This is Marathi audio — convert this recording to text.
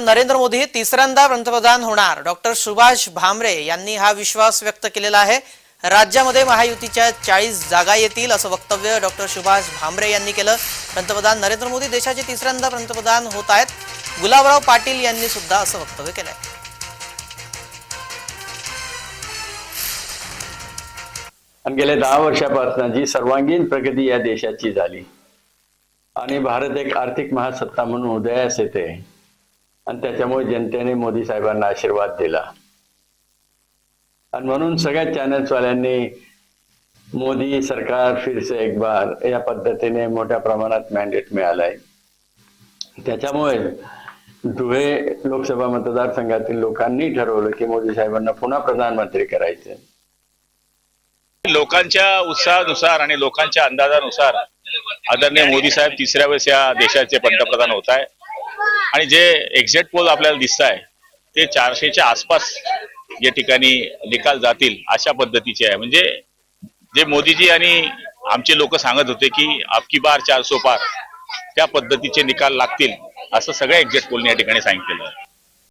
नरेंद्र मोदी तिसऱ्यांदा पंतप्रधान होणार. डॉक्टर सुभाष भामरे यांनी हा विश्वास व्यक्त केलेला आहे. राज्यामध्ये महायुतीच्या चाळीस जागा येतील असं वक्तव्य डॉक्टर सुभाष भामरे यांनी केलं. पंतप्रधान नरेंद्र मोदी देशाचे तिसऱ्यांदा पंतप्रधान होत आहेत. गुलाबराव पाटील यांनी सुद्धा असं वक्तव्य केलंय. गेल्या दहा वर्षापासून जी सर्वांगीण प्रगती या देशाची झाली आणि भारत एक आर्थिक महासत्ता म्हणून उदयास येते आणि त्याच्यामुळे जनतेने मोदी साहेबांना आशीर्वाद दिला. आणि म्हणून सगळ्या चॅनल्सवाल्यांनी मोदी सरकार फिरसे एक बार या पद्धतीने मोठ्या प्रमाणात मॅन्डेट मिळालाय. त्याच्यामुळे धुळे लोकसभा मतदारसंघातील लोकांनी ठरवलं की मोदी साहेबांना पुन्हा प्रधानमंत्री करायचे. लोकांच्या उत्साहानुसार आणि लोकांच्या अंदाजानुसार आदरणीय मोदी साहेब तिसऱ्या वेळेस या देशाचे पंतप्रधान होत आहे आणि जे एक्झॅक्ट पोल आपल्याला दिसत आहे ते चारशेच्या आसपास या ठिकाणी निकाल जातील अशा पद्धतीचे आहे. म्हणजे जे मोदीजी आणि आमचे लोक सांगत होते की अबकी बार चारसो पार त्या पद्धतीचे निकाल लागतील असं सगळ्या एक्झॅक्ट पोलने या ठिकाणी सांगितलेलं आहे.